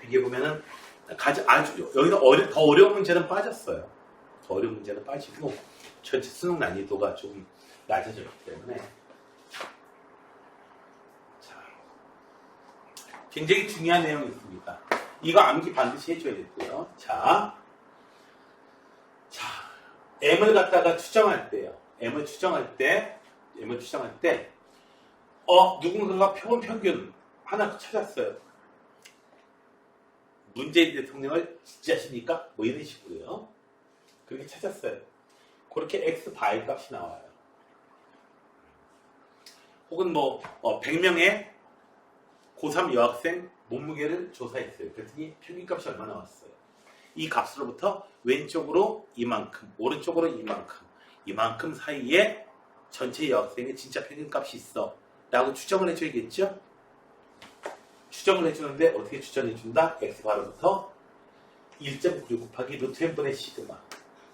비교해 보면은 가장 아주 여기서 어려, 더 어려운 문제는 빠졌어요. 더 어려운 문제는 빠지고 전체 수능 난이도가 좀 낮아졌기 때문에 자, 굉장히 중요한 내용이 있습니다. 이거 암기 반드시 해줘야겠고요. 자, 자, M을 갖다가 추정할 때요. M을 추정할 때, M을 추정할 때, 어, 누군가가 표본 평균 하나 찾았어요. 문재인 대통령을 지지하십니까? 뭐 이런 식으로요. 그렇게 찾았어요. 그렇게 X 바의 값이 나와요. 혹은 뭐, 어, 100명의 고3 여학생 몸무게를 조사했어요. 그랬더니 평균값이 얼마 나왔어요. 이 값으로부터 왼쪽으로 이만큼, 오른쪽으로 이만큼, 이만큼 사이에 전체 여학생의 진짜 평균값이 있어. 라고 추정을 해줘야겠죠? 추정을 해주는데 어떻게 추정해준다? x바로부터 1.96 곱하기 루트 n분의 시그마.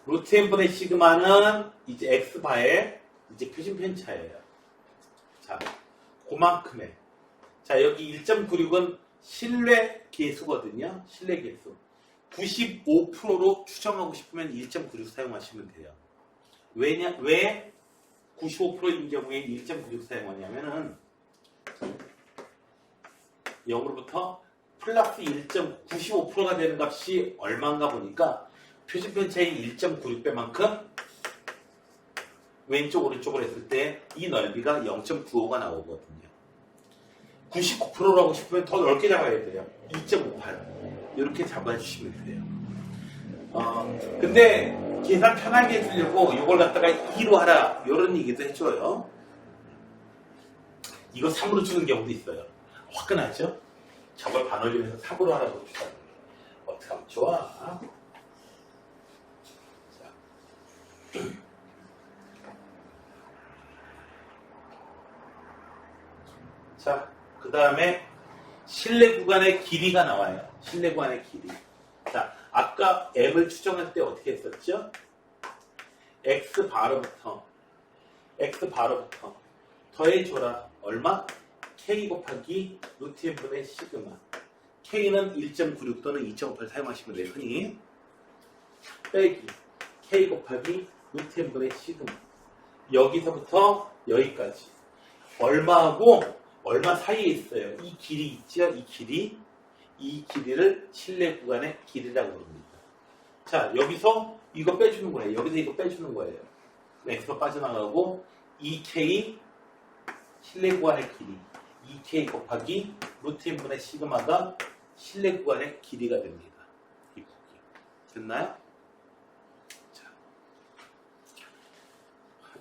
루트 n분의 시그마는 이제 x바의 이제 표준 편차예요. 자, 그만큼의. 자, 여기 1.96은 신뢰 계수거든요. 신뢰 계수. 95%로 추정하고 싶으면 1.96 사용하시면 돼요. 왜냐, 왜 95%인 경우에 1.96 사용하냐면은 0으로부터 플러스 1.95%가 되는 값이 얼마인가 보니까 표준 편차인 1.96배만큼 왼쪽 오른쪽으로 했을 때 이 넓이가 0.95가 나오거든요. 99%로 하고 싶으면 더 넓게 잡아야 돼요. 2.58 이렇게 잡아주시면 돼요. 어, 근데 계산 편하게 해주려고 이걸 갖다가 2로 하라 이런 얘기도 해줘요. 이거 3으로 주는 경우도 있어요. 화끈하죠? 저걸 반올림해서 3으로 하라고 주다. 어떻게 하면 좋아? 자. 자, 그 다음에 실내 구간의 길이가 나와요. 실내 구간의 길이. 자, 아까 M을 추정할 때 어떻게 했었죠? X 바로부터 X 바로부터 더해줘라. 얼마? K 곱하기 루트 n분의 시그마. K는 1.96 또는 2.58 사용하시면 돼요. 흔히. 빼기 K 곱하기 루트 n분의 시그마. 여기서부터 여기까지. 얼마하고 얼마 사이에 있어요. 이 길이 있죠? 이 길이. 이 길이를 실내 구간의 길이라고 부릅니다. 자, 여기서 이거 빼주는 거예요. 여기서 이거 빼주는 거예요. X가 빠져나가고 2K 실내 구간의 길이 2K 곱하기 루트 n분의 시그마가 실내 구간의 길이가 됩니다. 이 폭이. 됐나요? 자.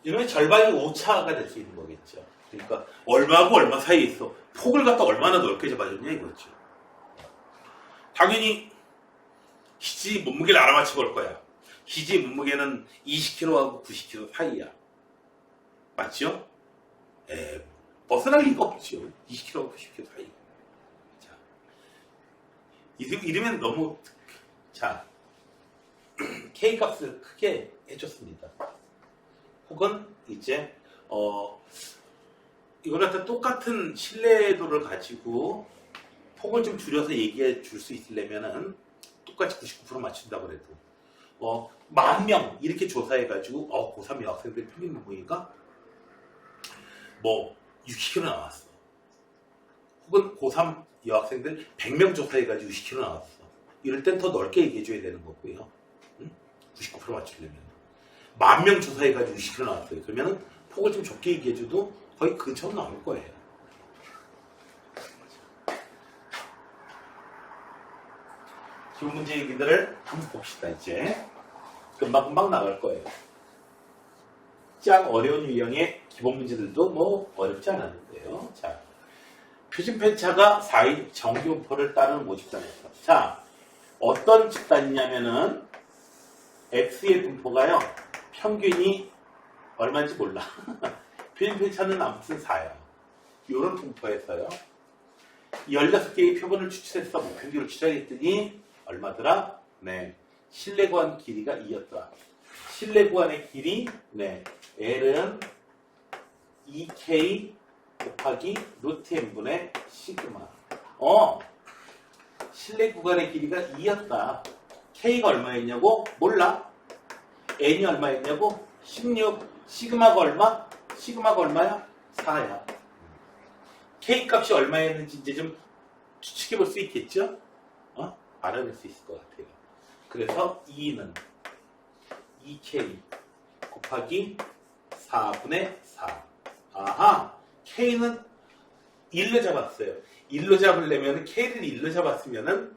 이러면 절반이 오차가 될 수 있는 거겠죠. 그러니까 얼마하고 얼마 사이에 있어. 폭을 갖다 얼마나 넓게 잡아줬냐 이거죠. 당연히 희지 몸무게를 알아맞히고 올 거야. 희지 몸무게는 20kg하고 90kg 사이야. 맞죠? 에, 벗어날 리가 없죠. 20kg하고 90kg 사이. 자, 이러면 너무, 자, K 값을 크게 해줬습니다. 혹은 이제, 어, 이걸 갖다 똑같은 신뢰도를 가지고 폭을 좀 줄여서 얘기해 줄 수 있으려면은 똑같이 99% 맞춘다고 그래도 어, 만 명 이렇게 조사해가지고 어, 고3 여학생들 평균 몸무게가 뭐 60kg 나왔어. 혹은 고3 여학생들 100명 조사해가지고 60kg 나왔어. 이럴 땐 더 넓게 얘기해줘야 되는 거고요. 응? 99% 맞추려면. 만 명 조사해가지고 60kg 나왔어요. 그러면은 폭을 좀 좁게 얘기해줘도 거의 근처로 나올 거예요. 기본 문제 얘기들을 한번 봅시다, 이제. 금방금방 나갈 거예요. 짱 어려운 유형의 기본 문제들도 뭐 어렵지 않았는데요. 자, 표준 편차가 4인 정교포를 따르는 모집단에서. 자, 어떤 집단이냐면은 X의 분포가요, 평균이 얼마인지 몰라. 표준 편차는 아무튼 4야. 이런 분포에서요. 16개의 표본을 추출해서 목평균을 추정했더니 얼마더라? 네. 실내 구간 길이가 2였더라. 실내 구간의 길이 네. L은 2K 곱하기 루트 n분의 시그마. 어. 실내 구간의 길이가 2였다. K가 얼마였냐고? 몰라. N이 얼마였냐고? 16. 시그마가 얼마? 시그마가 얼마야? 4야. K 값이 얼마였는지 이제 좀 추측해 볼 수 있겠죠? 어? 알아낼 수 있을 것 같아요. 그래서 2는 2K 곱하기 4분의 4. 아하! K는 1로 잡았어요. 1로 잡으려면 K를 1로 잡았으면은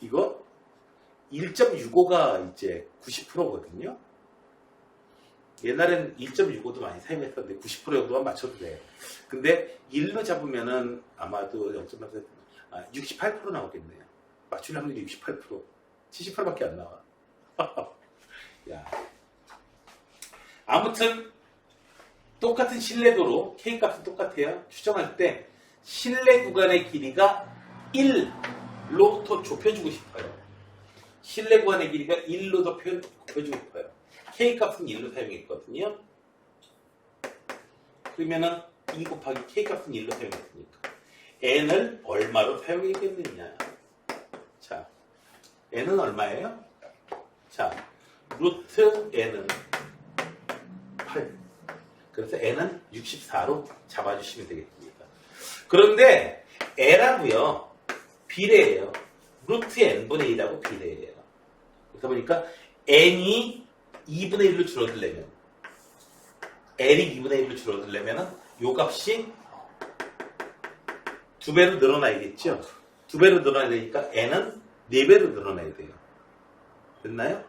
이거 1.65가 이제 90%거든요. 옛날엔 1.65도 많이 사용했었는데 90% 정도만 맞춰도 돼요. 근데 1로 잡으면은 아마도 0.8, 아, 68% 나오겠네요. 맞출 확률이 68%. 78밖에 안 나와. 야. 아무튼 똑같은 신뢰도로 K 값은 똑같아요. 추정할 때 신뢰 구간의 길이가 1로 더 좁혀주고 싶어요. 신뢰 구간의 길이가 1로 더 표- 좁혀주고 싶어요. K 값은 1로 사용했거든요. 그러면은 2 곱하기 K 값은 1로 사용했으니까 N을 얼마로 사용했겠느냐. 자, N은 얼마예요? 자, 루트 N은 8. 그래서 N은 64로 잡아주시면 되겠습니다. 그런데 L하고요, 비례예요. 루트 N분의 1하고 비례예요. 그러다 보니까 N이 2분의 1로 줄어들려면, L이 2분의 1로 줄어들려면, 요 값이 두 배로 늘어나야겠죠? 두 배로 늘어나야 되니까 N은 네 배로 늘어나야 돼요. 됐나요?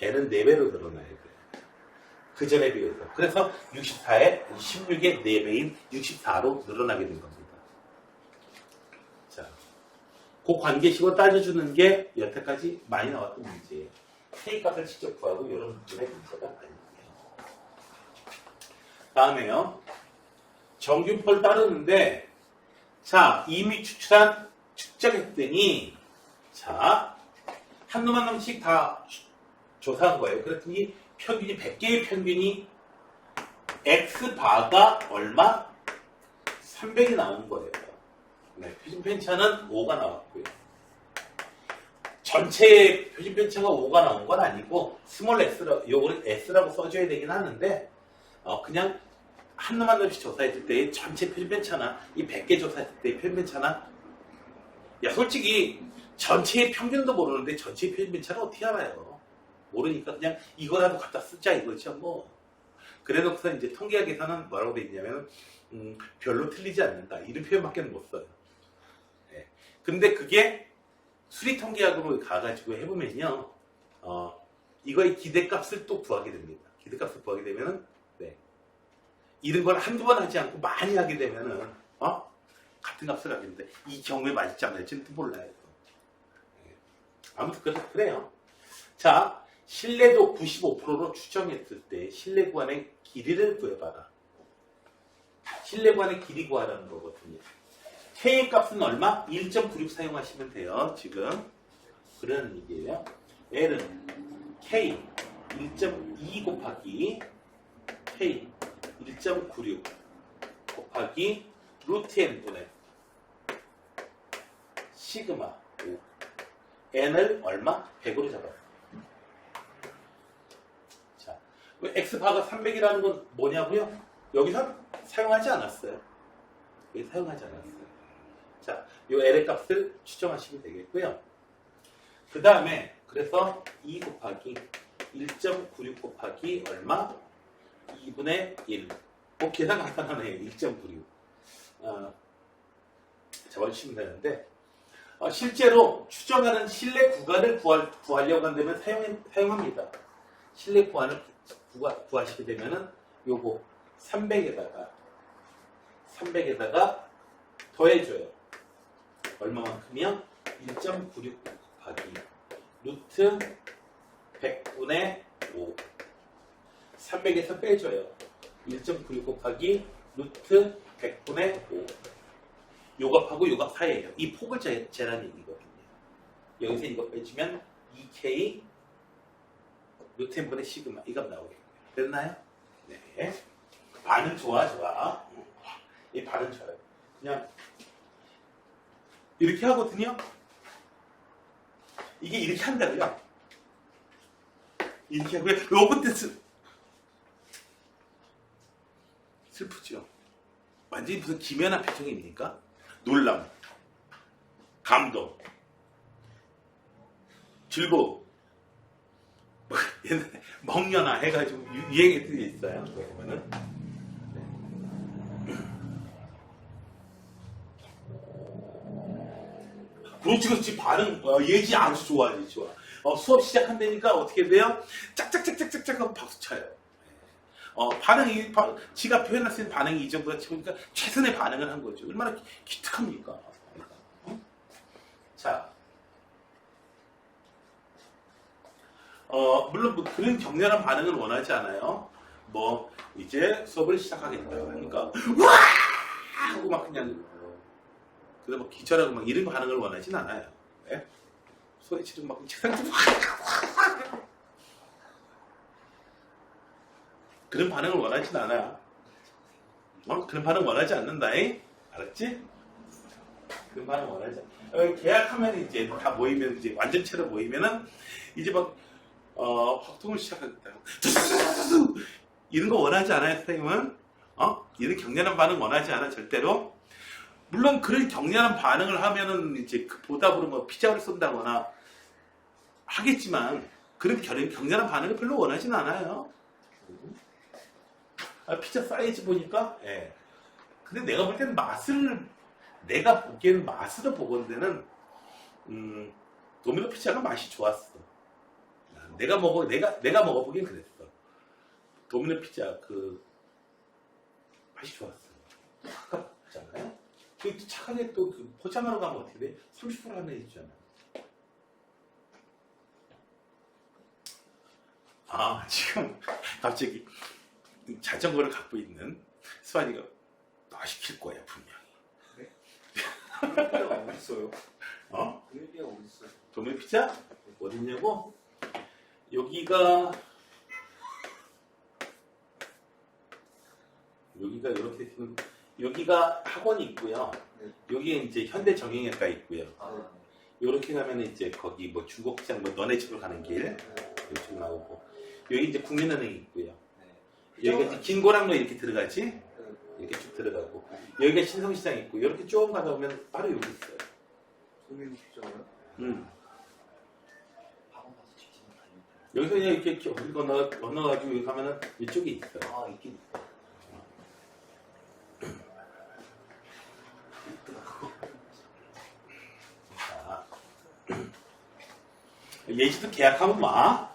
N은 네 배로 늘어나야 돼요. 그 전에 비해서. 그래서 64에 16의 4배인 64로 늘어나게 된 겁니다. 자, 그 관계식을 따져주는 게 여태까지 많이 나왔던 문제예요. K 값을 직접 구하고 이런 문제의 문제가 아니에요. 다음에요. 정균표를 따르는데, 자, 이미 추출한 측정했더니, 자, 한놈 한 놈씩 다 조사한 거예요. 그랬더니 평균이 100개의 평균이 X바가 얼마? 300이 나온 거예요. 네, 표준 편차는 5가 나왔고요. 전체 표준 편차가 5가 나온 건 아니고 스몰 x라 요거를 s라고 써줘야 되긴 하는데 어, 그냥 한 놈 한 놈씩 조사했을 때 전체 표준 편차나 이 100개 조사했을 때 표준 편차나 야 솔직히 전체의 평균도 모르는데 전체의 표준 편차를 어떻게 알아요? 모르니까 그냥 이거라도 갖다 쓰자 이거죠 뭐 그래놓고서 이제 통계학 에서는 뭐라고 돼 있냐면 음, 별로 틀리지 않는다 이런 표현밖에 못 써요 예. 근데 그게 수리 통계학으로 가가지고 해보면요 어, 이거의 기대값을 또 구하게 됩니다 기대값을 구하게 되면은 네. 이런 걸 한두 번 하지 않고 많이 하게 되면은 어? 같은 값을 하게 되는데 이 경우에 맞을지 안 맞을지는 또 몰라요 예. 아무튼 그래서 그래요 자 신뢰도 95%로 추정했을 때 신뢰 구간의 길이를 구해봐라. 신뢰 구간의 길이 구하라는 거거든요. K 값은 얼마? 1.96 사용하시면 돼요. 지금 그러는 얘기예요. L은 K 1.2 곱하기 K 1.96 곱하기 루트 n분의 시그마 5 n을 얼마? 100으로 잡았어요. 자, 왜 x바가 300이라는 건 뭐냐고요? 여기서 사용하지 않았어요. 여기 사용하지 않았어요. 자, 이 L의 값을 추정하시면 되겠고요. 그 다음에 그래서 2 곱하기 1.96 곱하기 얼마? 2분의 1. 뭐 계산 간단하네요. 1.96. 어, 잡아주시면 되는데 어, 실제로 추정하는 실내 구간을 구할, 구하려고 한다면 사용, 사용합니다. 실내 구간을 구하, 구하시게 되면은 요거 300에다가 300에다가 더해줘요. 얼마만큼이요? 1.96 곱하기 루트 100분의 5 300에서 빼줘요. 1.96 곱하기 루트 100분의 5 요값하고 요값 사이에요. 이 폭을 재, 재라는 얘기거든요. 여기서 이거 빼주면 2K 루트 n분의 시그마 이 값 나오겠고요. 됐나요? 네. 반은 좋아 좋아. 이 반은 좋아요. 그냥 이렇게 하거든요. 이게 이렇게 한다고요. 이렇게 하고요. 요것도 슬... 슬프죠. 완전히 무슨 기면한 표정입니까? 놀람, 감동, 즐거움. 뭐 옛날에 먹려나 해가지고 유- 유행했던 게 있어요. 보면은. 그렇지, 그렇지. 반응, 어, 예지 아주 좋아, 예지 좋아. 어, 수업 시작한다니까 어떻게 돼요? 짝짝짝짝짝짝 하고 박수 쳐요. 어, 반응이, 바- 지가 표현할 수 있는 반응이 이 정도다 치니까 최선의 반응을 한 거죠. 얼마나 기, 기특합니까? 어? 자. 어, 물론 뭐 그런 격렬한 반응을 원하지 않아요. 뭐, 이제 수업을 시작하겠다. 하니까, 와! 하고 막 그냥, 그래서 막 기절하고 막 이런 반응을 원하진 않아요. 네? 소리 지르고 막 책상 좀 그런 반응을 원하진 않아. 어? 그런 반응 원하지 않는다잉? 알았지? 그런 반응 원하지 않아. 어, 계약하면 이제 다 모이면 이제 완전체로 모이면은 이제 막 어, 확동을 시작하겠다. 이런 거 원하지 않아요, 선생님은? 어? 이런 격렬한 반응 원하지 않아, 절대로. 물론 그런 격렬한 반응을 하면은 이제 그 보답으로 뭐 피자를 쏜다거나 하겠지만 그런 결- 격렬한 반응을 별로 원하진 않아요. 아, 피자 사이즈 보니까, 예. 근데 내가 볼 때는 맛을, 내가 보기에는 맛으로 보건대는, 음, 도미노 피자가 맛이 좋았어. 내가 먹어, 내가, 내가 먹어보긴 그랬어. 도미노 피자, 그, 맛이 좋았어. 아깝잖아요? 그 착하게 또 그 포장하러 가면 어떻게 돼? 30% 할인 해주잖아. 아, 지금 갑자기 자전거를 갖고 있는 수환이가 나 시킬 거야, 분명히. 그런 게 어딨어요? 어? 그런 게 어딨어요? 도메 피자? 어딨냐고? 여기가 여기가 이렇게 지금 여기가 학원이 있고요. 네. 여기에 이제 현대 정형외과 있고요. 아, 이렇게 가면 이제 거기 뭐 중국장 뭐 너네 집으로 가는 길 이쪽 나오고 여기 이제 국민은행 있고요. 네. 여기가 이제 긴고랑로 이렇게 들어가지 이렇게 쭉 들어가고 여기가 신성시장 있고 이렇게 쭉 가다 보면 바로 여기 있어요. 피자요? 음. 학원 가서 직접 다니면 여기서 그냥 이렇게 길 건너 건너가지고 여기 가면은 이쪽에 있어요. 아, 있긴 있어. 자, 예지도 계약하면 마.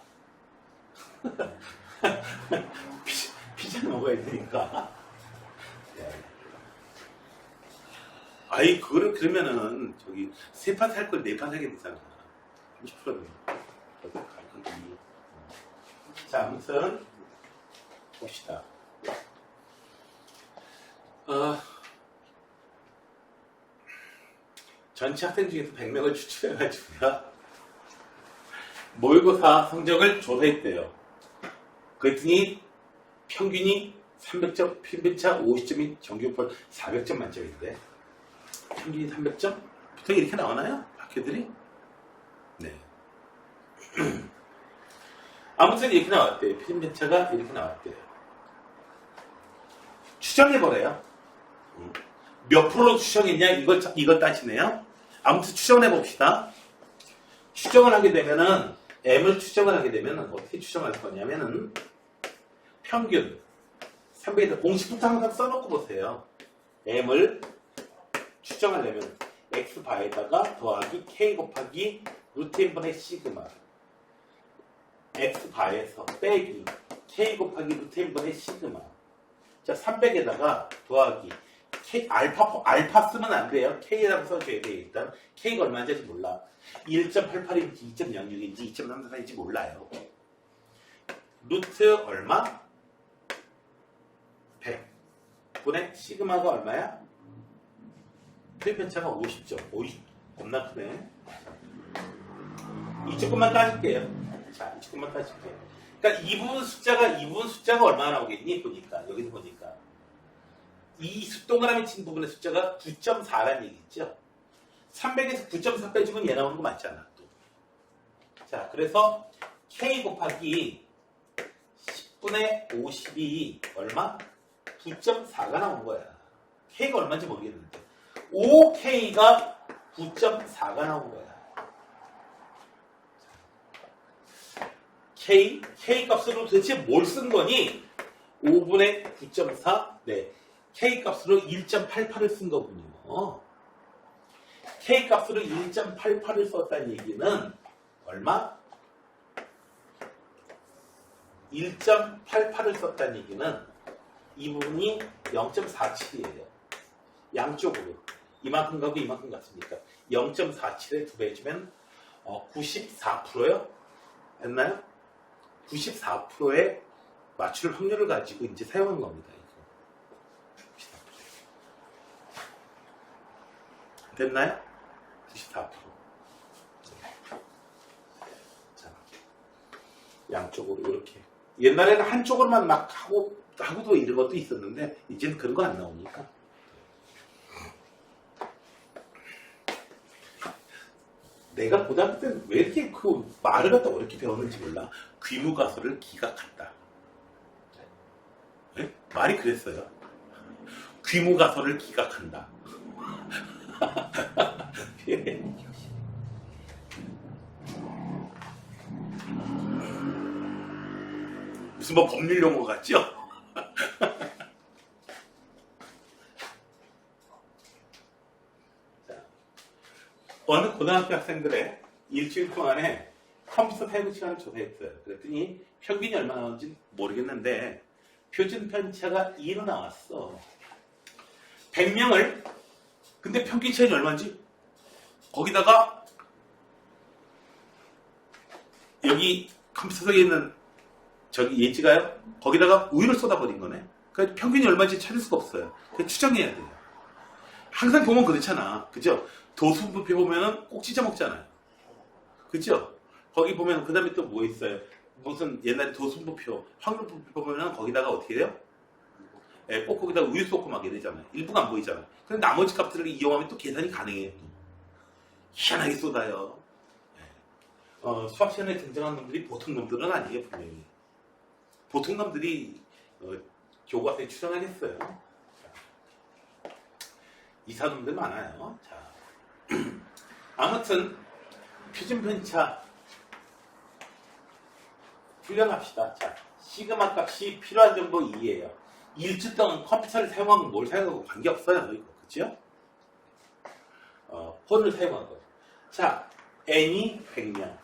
피자, 피자 먹어야 되니까. 네. 아이 그거를 그러면은 저기 세 판 살 걸 네 판 사게 되잖아. 30%면. 자 아무튼 봅시다. 어, 전체 학생 중에서 100명을 추출해가지고요. 모의고사 성적을 조사했대요. 그랬더니 평균이 300점, 필변차 50점인 정규볼 400점 만점인데 평균이 300점? 보통 이렇게 나오나요? 학교들이? 네. 아무튼 이렇게 나왔대요. 필변차가 이렇게 나왔대요. 추정해보래요. 음. 몇 프로 추정했냐? 이걸, 이걸 따지네요. 아무튼 추정을 해봅시다. 추정을 하게 되면은, M을 추정을 하게 되면은, 어떻게 추정할 거냐면은, 평균. 300에서 공식부터 항상 써놓고 보세요. M을 추정하려면, X바에다가 더하기 K 곱하기 루트 n분의 시그마. X바에서 빼기 K 곱하기 루트 n분의 시그마. 자, 300에다가 더하기 K, 알파, 포- 알파 쓰면 안 돼요. K라고 써줘야 돼, 일단. K가 얼마인지 몰라. 1.88인지 2.06인지 2.34인지 몰라요. 루트 얼마? 100. 분의 시그마가 얼마야? 필편차가 50점. 50, 겁나 크네. 이쪽 것만 따질게요. 자, 이쪽 것만 따질게요. 그러니까 이 부분 숫자가, 이 부분 숫자가 얼마나 나오겠니? 보니까. 여기서 보니까. 이 숫- 동그라미 친 부분의 숫자가 9.4라는 얘기죠. 300에서 9.4 빼주면 얘 나오는 거 맞잖아. 또. 자, 그래서 K 곱하기 10분의 50이 얼마? 9.4가 나온 거야. K가 얼마인지 모르겠는데. 5K가 9.4가 나온 거야. K, 값으로 도대체 뭘 쓴 거니? 5분의 9.4? 네. K 값으로 1.88을 쓴 거군요. K 값으로 1.88을 썼다는 얘기는 얼마? 1.88을 썼다는 얘기는 이 부분이 0.47이에요. 양쪽으로. 이만큼 가고 이만큼 갔으니까 0.47에 두 배 해주면 어, 94%요? 됐나요? 94%의 맞출 확률을 가지고 이제 사용한 겁니다. 이거. 94%. 됐나요? 94%. 자, 양쪽으로 이렇게. 옛날에는 한쪽으로만 막 하고, 하고도 이런 것도 있었는데, 이제는 그런 거 안 나오니까. 내가 고등학교 때는 왜 이렇게 그 말을 갖다 어렵게 배웠는지 몰라. 귀무가설을 기각한다. 네? 말이 그랬어요. 귀무가설을 기각한다. 예. 무슨 뭐 법률 용어 같죠? 자, 어느 고등학교 학생들의 일주일 동안에 컴퓨터 사용 시간을 조사했어요. 그랬더니 평균이 얼마 나오는지 모르겠는데 표준 편차가 2로 나왔어. 100명을 근데 평균 차이는 얼마인지 거기다가 여기 컴퓨터 속에 있는 저기 예지가요? 거기다가 우유를 쏟아버린 거네. 그러니까 평균이 얼마인지 찾을 수가 없어요. 그 추정해야 돼요. 항상 보면 그렇잖아. 그죠? 도수부표 보면은 꼭 찢어 먹잖아요. 그죠? 거기 보면 그 다음에 또 뭐 있어요? 무슨 옛날에 도수부표, 확률부표 보면은 거기다가 어떻게 돼요? 예, 꼭 거기다가 우유 쏟고 막 이러잖아요. 일부가 안 보이잖아요. 근데 나머지 값들을 이용하면 또 계산이 가능해요. 희한하게 쏟아요. 예. 어, 수학 시간에 등장한 놈들이 보통 놈들은 아니에요, 분명히. 보통 놈들이 어, 교과서에 추정하겠어요. 자, 이사 놈들 많아요. 자, 아무튼 표준 편차 훈련합시다. 자, 시그마 값이 필요한 정도 2예요. 일주 동안 컴퓨터를 사용하면 뭘 사용하고 관계없어요. 이거. 그죠? 어, 폰을 사용하고. 자, n이 100명.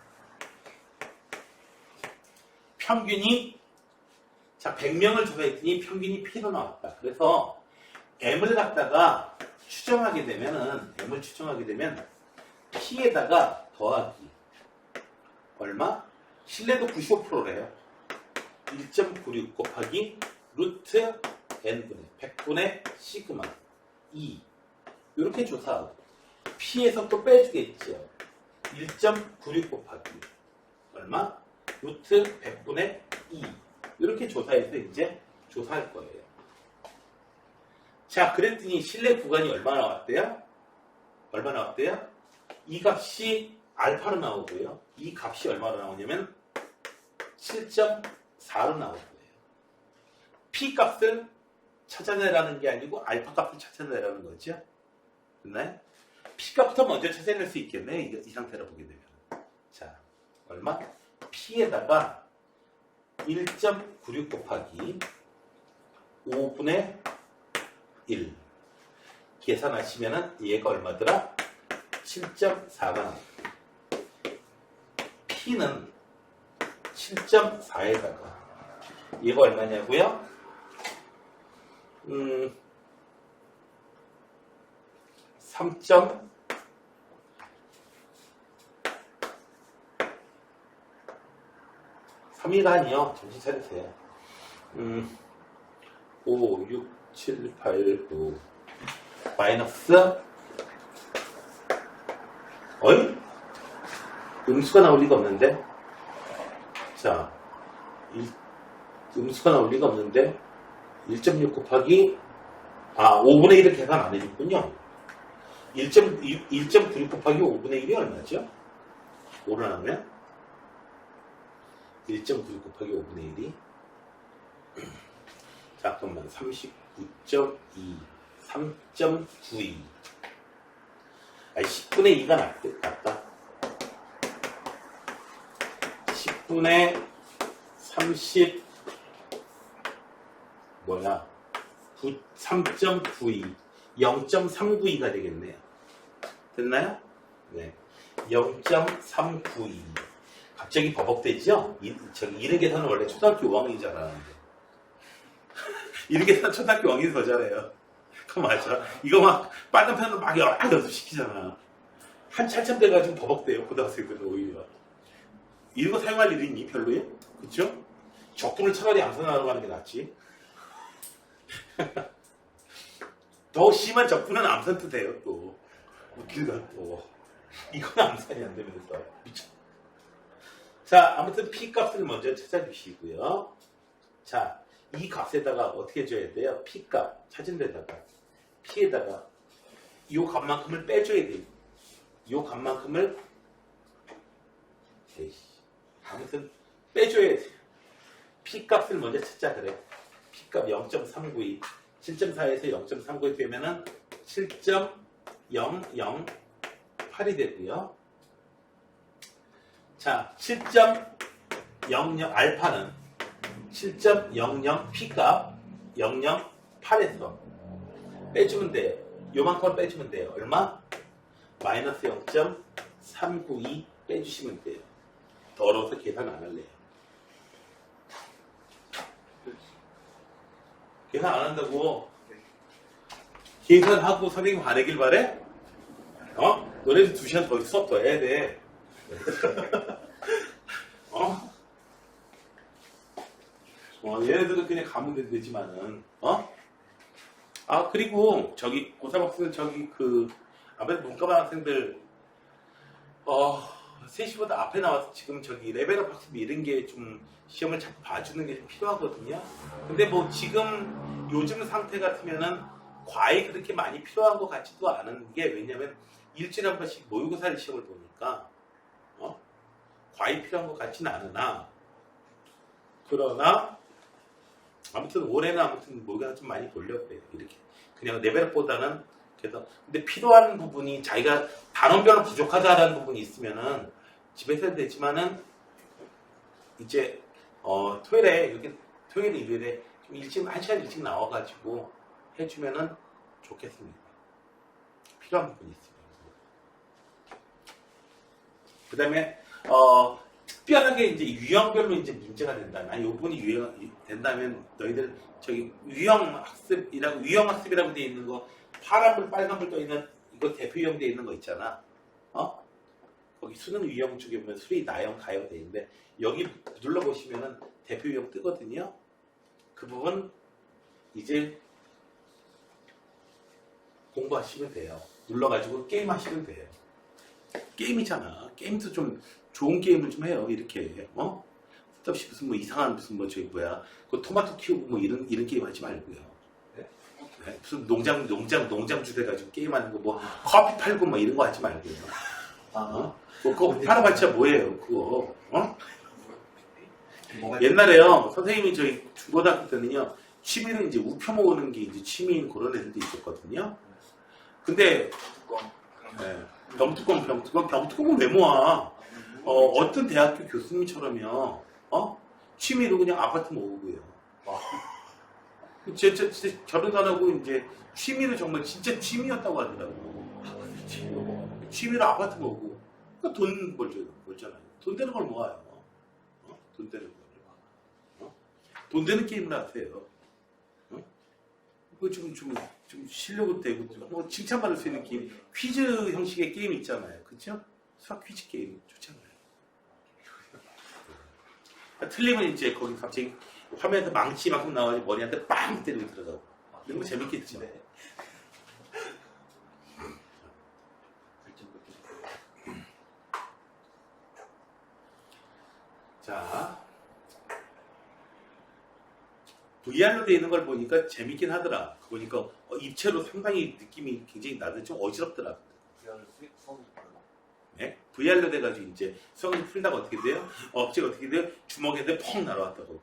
평균이 자, 100명을 조사했더니 평균이 P로 나왔다. 그래서 M을 갖다가 추정하게 되면은, M을 추정하게 되면 P에다가 더하기. 얼마? 신뢰도 95%래요. 1.96 곱하기 루트 n분의 100분의 시그마 2. 이렇게 조사하고 P에서 또 빼주겠죠. 1.96 곱하기 얼마? 루트 100분의 2. 이렇게 조사해서 이제 조사할 거예요. 자, 그랬더니 신뢰 구간이 얼마 나 왔대요? 얼마 나 왔대요? 이 값이 알파로 나오고요. 이 값이 얼마로 나오냐면 7.4로 나올 거예요. P 값을 찾아내라는 게 아니고 알파 값을 찾아내라는 거죠. 됐나요? P 값부터 먼저 찾아낼 수 있겠네. 이, 이 상태로 보게 되면. 자, 얼마? P에다가 1.96 곱하기 5분의 1 계산하시면은 얘가 얼마더라? 7.4가 나와요. P는 7.4에다가 얘가 얼마냐고요? 음, 3. 3일 아니요. 정신 차리세요. 음, 5, 6, 7, 8, 9. 마이너스, 어이? 음수가 나올 리가 없는데? 자, 일- 음수가 나올 리가 없는데? 1.6 곱하기, 아, 5분의 1을 계산 안 해줬군요. 1.96 곱하기 5분의 1이 얼마죠? 5를 나누면? 1.9 곱하기 5분의 1이 잠깐만 39.2 3.92 아니 10분의 2가 낫, 낫다? 10분의 30 뭐야? 9, 3.92 0.392가 되겠네요. 됐나요? 네. 0.392 갑자기 버벅대죠? 이, 저기 이런 계산은 원래 초등학교 5학년이 잘하는데 이런 계산 초등학교 5학년이 더 잘해요. 그거 맞아? 이거 막 빨간 펜으로 막 여러 연습 시키잖아. 한 차츰 돼가지고 버벅대요 고등학생들은 오히려. 이런 거 사용할 일이 있니 별로요? 그쵸? 적분을 차라리 암산하러 가는 게 낫지. 더 심한 적분은 암산도 돼요 또. 웃기다 또 이건 암산이 안 되면서 미쳐. 자 아무튼 p 값을 먼저 찾아주시고요. 자 이 값에다가 어떻게 줘야 돼요? P 값 찾은 데다가. P에다가 이 값만큼을 빼줘야 돼요. 이 값만큼을 에이씨 아무튼 빼줘야 돼 p 값을 먼저 찾자 그래. P 값 0.392 7.4에서 0.392 되면은 7.008이 되고요. 자, 7.00 알파는 7.00 P값 008에서 빼주면 돼요. 요만큼을 빼주면 돼요. 얼마? 마이너스 0.392 빼주시면 돼요. 더러워서 계산 안 할래요. 계산 안 한다고 계산하고 선생님 화내길 바래? 어? 너네들 두 시간 더 수업 더 해야 돼. 어? 어, 얘네들은 그냥 가면 되지만은, 어? 아, 그리고 저기, 고3 학생, 저기 그, 아무래도 문과반 학생들, 어, 3시보다 앞에 나와서 지금 저기 레벨업 학습 이런 게 좀 시험을 자꾸 봐주는 게 좀 필요하거든요. 근데 뭐 지금 요즘 상태 같으면은 과외 그렇게 많이 필요한 것 같지도 않은 게 왜냐면 일주일에 한 번씩 모의고사를 시험을 보니까 어? 과외 필요한 것 같지는 않으나 그러나 아무튼 올해는 아무튼 모의고사 좀 많이 돌렸대요 이렇게 그냥 레벨업보다는 그래서 근데 필요한 부분이 자기가 단원별로 부족하다라는 부분이 있으면은 집에서 해도 되지만은 이제 어 토요일에 이렇게 토요일 일요일에 좀 일찍 한 시간 일찍 나와가지고 해주면은 좋겠습니다. 필요한 부분이 있습니다. 그 다음에, 어, 특별하게 이제 유형별로 이제 문제가 된다. 난요 부분이 유형, 된다면 너희들 저기 유형 학습이라고, 유형 학습이라고 돼 있는 거, 파란불, 빨간불 떠 있는 이거 대표 유형 돼 있는 거 있잖아. 어? 거기 수능 유형 쪽에 보면 수리, 나형, 가형 돼 있는데, 여기 눌러보시면은 대표 유형 뜨거든요. 그 부분 이제 공부하시면 돼요. 눌러가지고 게임 하시면 돼요. 게임이잖아. 게임도 좀 좋은 게임을 좀 해요. 이렇게 어? 쓸데없이 무슨 뭐 이상한 무슨 뭐 저기 뭐야 그 토마토 키우고 뭐 이런 이런 게임 하지 말고요. 네? 네, 무슨 농장 농장 농장 주대 가지고 게임하는 거 뭐 커피 팔고 뭐 이런 거 하지 말고요. 아, 어? 뭐 그거 팔아봤자 뭐예요 그거 어? 옛날에요 선생님이 저희 중고등학교 때는요 취미는 이제 우표 모으는 게 이제 취미인 그런 애들도 있었거든요. 근데. 네, 병뚜껑 병뚜껑 병뚜껑을 왜 모아? 어, 어떤 대학교 교수님처럼요, 어? 취미로 그냥 아파트 모으고요. 제, 제, 제, 결혼 안 하고 이제 취미로 정말 진짜 취미였다고 하더라고. 취미로 아파트 모으고. 그러니까 돈 벌죠, 벌잖아요. 돈 되는 걸 모아요. 어? 돈 되는 걸. 어? 돈 되는 게임을 하세요. 어? 그거 좀, 좀, 좀 실력도 되고, 좀뭐 칭찬받을 수 있는 게임. 퀴즈 형식의 게임 있잖아요. 그쵸? 수학 퀴즈 게임 좋잖아요. 아, 틀리면 이제 거기 갑자기 화면에서 망치만큼 나와서 머리한테 빵 때리고 들어가고. 이런 거 재밌겠죠. 네. 글좀 그렇게 자, VR로 되어 있는 걸 보니까 재밌긴 하더라. 보니까 어, 입체로 상당히 느낌이 굉장히 나는데 좀 어지럽더라. VR을 수익 수업이 별로. 네? VR로 돼가지고 이제 수학을 풀다가 어떻게 돼요? 억지가 어떻게 돼요? 주먹에다 펑 날아왔다고.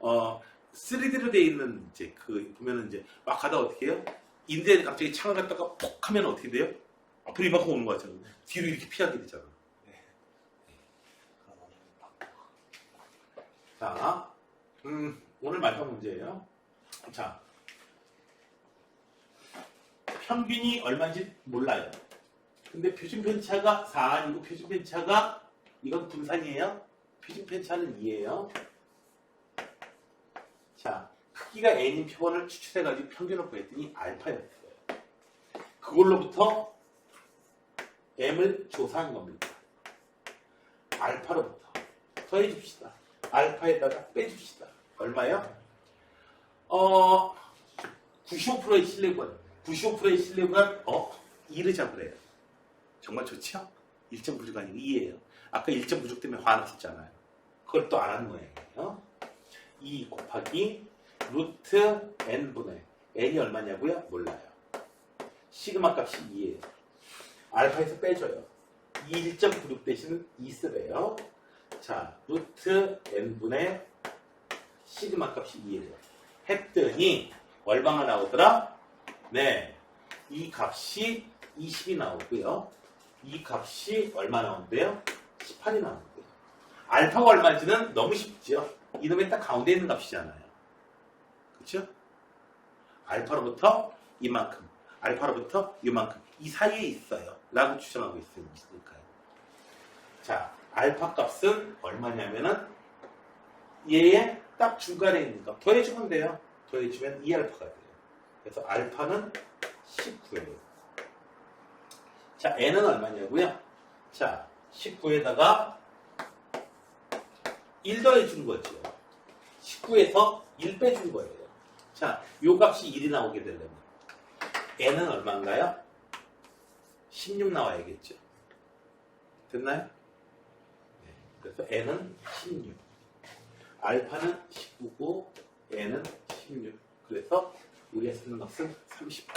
어, 3D로 돼 있는 이제 그 보면은 이제 막 가다 가 어떻게 해요? 인대에 갑자기 창을 갖다가 폭 하면 어떻게 돼요? 앞으로 이만큼 오는 거죠. 뒤로 이렇게 피하게 되잖아. 딱 자, 음, 오늘 말판 문제예요. 자, 평균이 얼마인지 몰라요. 근데 표준 편차가 4 아니고 표준 편차가 이건 분산이에요. 표준 편차는 2예요. 자, 크기가 n인 표본을 추출해가지고 평균을 구했더니 알파였어요. 그걸로부터 m을 조사한 겁니다. 알파로부터 더해줍시다. 알파에다가 빼줍시다. 얼마요? 어, 95%의 신뢰권. 95%의 신뢰권, 어, 2를 잡으래요. 정말 좋죠? 1점 부족 아니고 2예요. 아까 1점 부족 때문에 화났었잖아요. 그걸 또 안 한 거예요. 2 곱하기 루트 n분의 n이 얼마냐고요? 몰라요. 시그마 값이 2예요. 알파에서 빼줘요. 1점 부족 대신은 2 쓰래요. 자, 루트 n분의 시그마 값이 2예요. 했더니 얼마가 나오더라? 네, 이 값이 20이 나오고요. 이 값이 얼마 나온대요? 18이 나오고요. 알파가 얼마인지는 너무 쉽죠. 이놈의 딱 가운데 있는 값이잖아요. 그렇죠? 알파로부터 이만큼, 알파로부터 이만큼 이 사이에 있어요. 라고 추정하고 있으니까요. 자, 알파 값은 얼마냐면은 얘의 딱 중간에 있는 값 더해주면 돼요. 더해주면 2알파가 돼요. 그래서 알파는 19예요. 자, n은 얼마냐고요? 자, 19에다가 1 더해준 거죠. 19에서 1 빼준 거예요. 자, 요 값이 1이 나오게 되려면 n은 얼마인가요? 16 나와야겠죠. 됐나요? 네, 그래서 n은 16. 알파는 19고 n은 16. 그래서 우리가 쓰는 값은 30.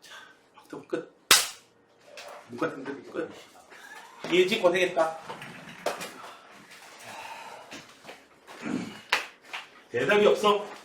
자, 박동 끝. 문 같은 데도 끝. 예지 고생했다. 대답이 없어. 컷.